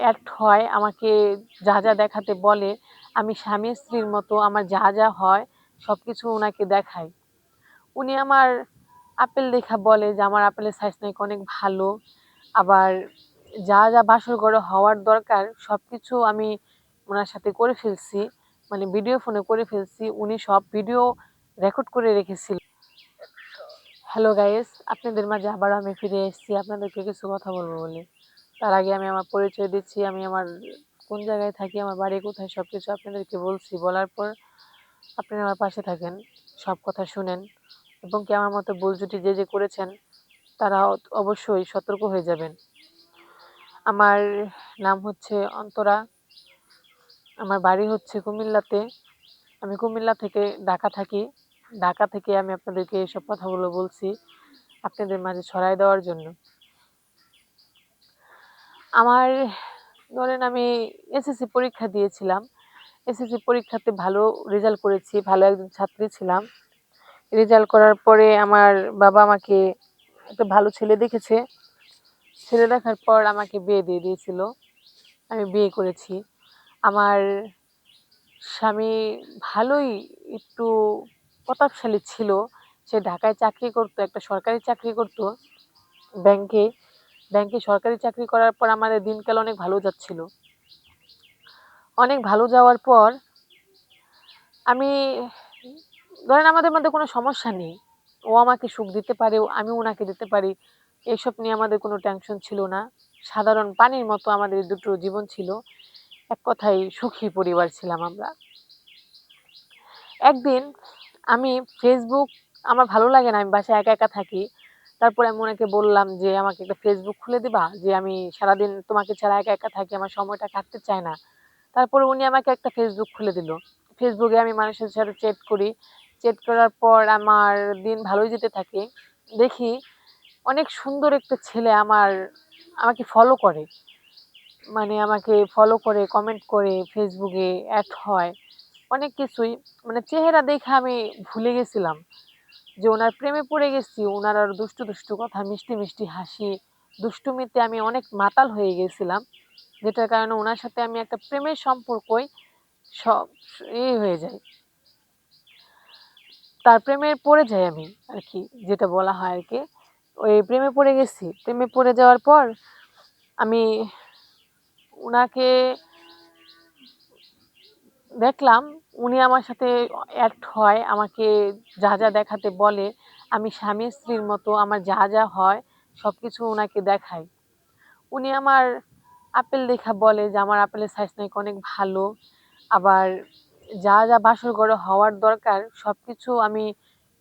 Add হয়, আমাকে যা যা দেখাতে বলে, আমি স্বামী স্ত্রীর মতো আমার যা যা হয় সব কিছু ওনাকে দেখাই। উনি আমার আপেল দেখা বলে যে আমার আপেলের সাইজ নাকি অনেক ভালো, আবার যা যা বাসর ঘরে হওয়ার দরকার সব কিছু আমি ওনার সাথে করে ফেলছি মানে ভিডিও ফোনে করে ফেলছি, উনি সব ভিডিও রেকর্ড করে রেখেছিল। হ্যালো গাইস আপনাদের মাঝে আবার আমি ফিরে এসেছি, আপনাদেরকে কিছু কথা বলব বলে। তার আগে আমি আমার পরিচয় দিচ্ছি, আমি আমার কোন জায়গায় থাকি, আমার বাড়ি কোথায় সব কিছু আপনাদেরকে বলছি। বলার পর আপনারা আমার পাশে থাকেন, সব কথা শুনেন এবং কি আমার মতো ভুল জুটি যে যে করেছেন, তারা অবশ্যই সতর্ক হয়ে যাবেন। আমার নাম হচ্ছে অন্তরা, আমার বাড়ি হচ্ছে কুমিল্লাতে। আমি কুমিল্লা থেকে ঢাকা থাকি। ঢাকা থেকে আমি আপনাদেরকে এসব কথাগুলো বলছি আপনাদের মাঝে ছড়াই দেওয়ার জন্য। আমার, ধরেন আমি এসএসসি পরীক্ষা দিয়েছিলাম। এসএসসি পরীক্ষাতে ভালো রেজাল্ট করেছি, ভালো একজন ছাত্রী ছিলাম। রেজাল্ট করার পরে আমার বাবা আমাকে একটা ভালো ছেলে দেখেছে। ছেলে দেখার পর আমাকে বিয়ে দিয়ে দিয়েছিল। আমি বিয়ে করেছি। আমার স্বামী ভালোই একটু প্রতাপশালী ছিল। সে ঢাকায় চাকরি করতো, একটা সরকারি চাকরি করতো, ব্যাংকে। ব্যাংকে সরকারি চাকরি করার পর আমাদের দিনকাল অনেক ভালো যাচ্ছিল। অনেক ভালো যাওয়ার পর আমি, ধরেন আমাদের মধ্যে কোনো সমস্যা নেই। ও আমাকে সুখ দিতে পারে, আমি ওনাকে দিতে পারি। এইসব নিয়ে আমাদের কোনো টেনশন ছিল না। সাধারণ পানির মতো আমাদের দুটো জীবন ছিল। এক কথায় সুখী পরিবার ছিলাম আমরা। একদিন আমি ফেসবুক আমার ভালো লাগে না, আমি বাসায় একা একা থাকি। তারপরে আমি ওনাকে বললাম যে, আমাকে একটা ফেসবুক খুলে দিবা, যে আমি সারাদিন তোমাকে ছাড়া একা একা থাকি, আমার সময়টা কাটতে চায় না। তারপরে উনি আমাকে একটা ফেসবুক খুলে দিল। ফেসবুকে আমি মানুষের সাথে চ্যাট করি। চ্যাট করার পর আমার দিন ভালোই যেতে থাকে। দেখি অনেক সুন্দর একটা ছেলে আমার, আমাকে ফলো করে। মানে আমাকে ফলো করে কমেন্ট করে ফেসবুকে অ্যাড হয়। অনেক কিছুই। মানে চেহারা দেখে আমি ভুলে গেছিলাম। যে ওনার প্রেমে পড়ে গেছি, ওনার আর দুষ্টু দুষ্টু কথা, মিষ্টি মিষ্টি হাসি, দুষ্টুমিতে আমি অনেক মাতাল হয়ে গেছিলাম, যেটার কারণে ওনার সাথে আমি একটা প্রেমের সম্পর্কই সব এ হয়ে যায়। তার প্রেমে পড়ে যাই আমি আর কি, যেটা বলা হয় আর কি। ওই প্রেমে পড়ে গেছি, প্রেমে পড়ে যাওয়ার পর আমি ওনাকে দেখলাম উনি আমার সাথে অ্যাড হয়, আমাকে যা যা দেখাতে বলে, আমি স্বামী স্ত্রীর মতো আমার যা যা হয় সব কিছু ওনাকে দেখাই। উনি আমার আপেল দেখা বলে যে আমার আপেলের সাইজ নাকি অনেক ভালো, আবার যা যা বাসর ঘরে হওয়ার দরকার সব কিছু আমি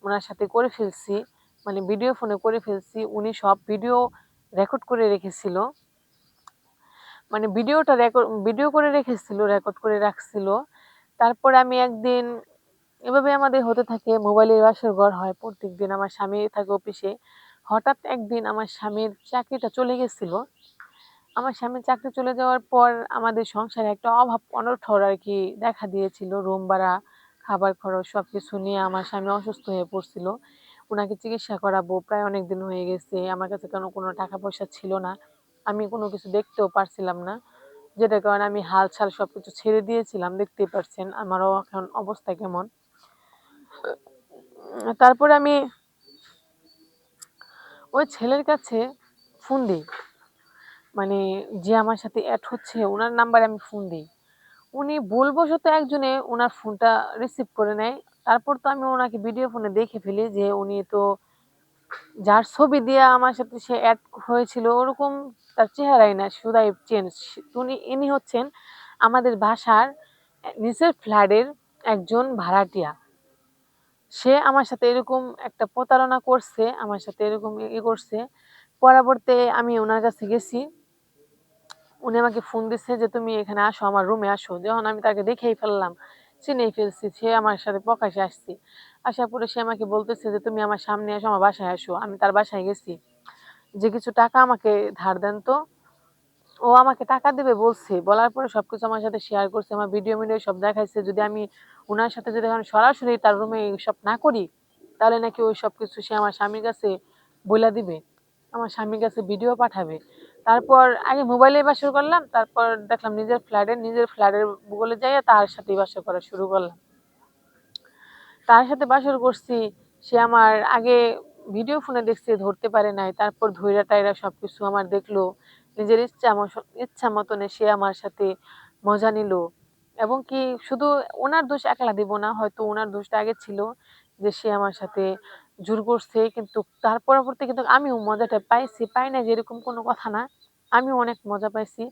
ওনার সাথে করে ফেলছি মানে ভিডিও ফোনে করে ফেলছি, উনি সব ভিডিও রেকর্ড করে রেখেছিল। মানে ভিডিওটা রেকর্ড ভিডিও করে রেখেছিল রেকর্ড করে রাখছিল। তারপরে আমি একদিন, এভাবে আমাদের হতে থাকে, মোবাইলের বাসর ঘর হয় প্রত্যেক দিন আমার স্বামী থাকে অফিসে। হঠাৎ একদিন আমার স্বামীর চাকরিটা চলে গেছিল। আমার স্বামীর চাকরি চলে যাওয়ার পর আমাদের সংসারে একটা অভাব অনর্থর আর কি দেখা দিয়েছিল। রুম ভাড়া, খাবার খরচ সব কিছু নিয়ে আমার স্বামী অসুস্থ হয়ে পড়ছিল। ওনাকে চিকিৎসা করাবো, প্রায় অনেক দিন হয়ে গেছে। আমার কাছে কেন কোনো টাকা পয়সা ছিল না। আমি কোনো কিছু দেখতেও পারছিলাম না। যেটার কারণে আমি হাল ছাল সব কিছু ছেড়ে দিয়েছিলাম, দেখতেই পারছেন আমারও এখন অবস্থা কেমন। তারপরে আমি ওই ছেলের কাছে ফোন দিই। মানে যে আমার সাথে অ্যাড হচ্ছে, ওনার নাম্বারে আমি ফোন দিই। উনি ভুলবশত একজনে ওনার ফোনটা রিসিভ করে নেয়। তারপর তো আমি ওনাকে ভিডিও ফোনে দেখে ফেলি যে উনি তো যার ছবি দিয়ে আমার সাথে সে অ্যাড হয়েছিল, ওরকম তার চেহারাই না শুধাই চেঞ্জ উনি, ইনি হচ্ছেন আমাদের বাসার নিচের ফ্ল্যাটের একজন ভাড়াটিয়া। সে আমার সাথে এরকম একটা প্রতারণা করছে, আমার সাথে এরকম ইয়ে করছে। পরবর্তী আমি ওনার কাছে গেছি। উনি আমাকে ফোন দিচ্ছে যে, তুমি এখানে আসো, আমার রুমে আসো। যখন আমি তাকে দেখেই ফেললাম চিনেই ফেলছি, সে আমার সাথে প্রকাশে আসছি। আসার পরে সে আমাকে বলতেছে যে, তুমি আমার সামনে আসো আমার বাসায় আসো, আমি তার বাসায় গেছি। যে কিছু টাকা আমাকে ধার দেন তো, ও আমাকে টাকা দেবে বলছে। বলার পরে সবকিছু আমার সাথে শেয়ার করছে, আমার ভিডিও মিডিও সব দেখাইছে। যদি আমি ওনার সাথে যদি এখন সরাসরি তার রুমে সব না করি, তাহলে নাকি ওই সব কিছু সে আমার স্বামীর কাছে বইলা দিবে, আমার স্বামীর কাছে ভিডিও পাঠাবে। তারপর আগে মোবাইলে বাসর করলাম, তারপর দেখলাম নিজের ফ্ল্যাটে নিজের ফ্ল্যাটের গুগলে যাইয়া তার সাথে বাসর করা শুরু করলাম। তার সাথে বাসর করছি, সে আমার আগে ভিডিও ফোনে দেখছে, ধরতে পারে নাই, তারপর ধৈরা টাইরা সব কিছু আমার দেখল, নিজের ইচ্ছা ইচ্ছা মতনে সে আমার সাথে মজা নিল। এবং কি, শুধু ওনার দোষ একলা দিব না, হয়তো ওনার দোষটা আগে ছিল যে সে আমার সাথে জোর করছে, কিন্তু তার পরবর্তী কিন্তু আমিও মজাটা পাইছি। পাই না যে এরকম কোনো কথা না, আমিও অনেক মজা পাইছি,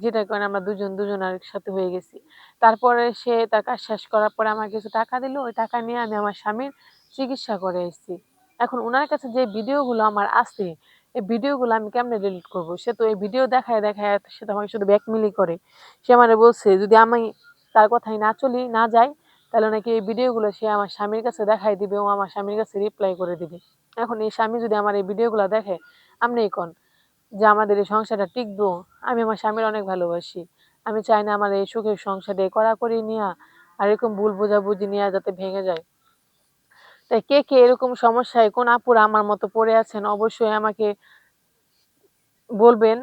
যেটার কারণে আমরা দুজন দুজনের সাথে হয়ে গেছি। তারপরে সে তার কাজ শেষ করার পরে আমাকে কিছু টাকা দিল, ওই টাকা নিয়ে আমি আমার স্বামীর চিকিৎসা করে এসেছি এখন ওনার কাছে যে ভিডিওগুলো আমার আছে, এই ভিডিওগুলো আমি কেমনে ডিলিট করব? সে তো এই ভিডিও দেখায় দেখায় সে তো আমাকে শুধু ব্যাকমিলি করে। সে আমারে বলছে, যদি আমি তার কথাই না চলি, না যাই তাহলে নাকি এই ভিডিওগুলো সে আমার স্বামীর কাছে দেখাই দিবে, ও আমার স্বামীর কাছে রিপ্লাই করে দিবে। এখন এই স্বামী যদি আমার এই ভিডিওগুলো দেখে আপনি কোন? যে আমাদের এই সংসারটা টিকবো, আমি আমার স্বামীর অনেক ভালোবাসি। আমি চাই না আমার এই সুখের সংসারে কড়াকড়ি নিয়ে আর এরকম ভুল বোঝাবুঝি নিয়ে যাতে ভেঙে যায়। তাই কে কে এরকম সমস্যায় কোন আপুরা আমার মতো পড়ে আছেন, অবশ্যই আমাকে বলবেন।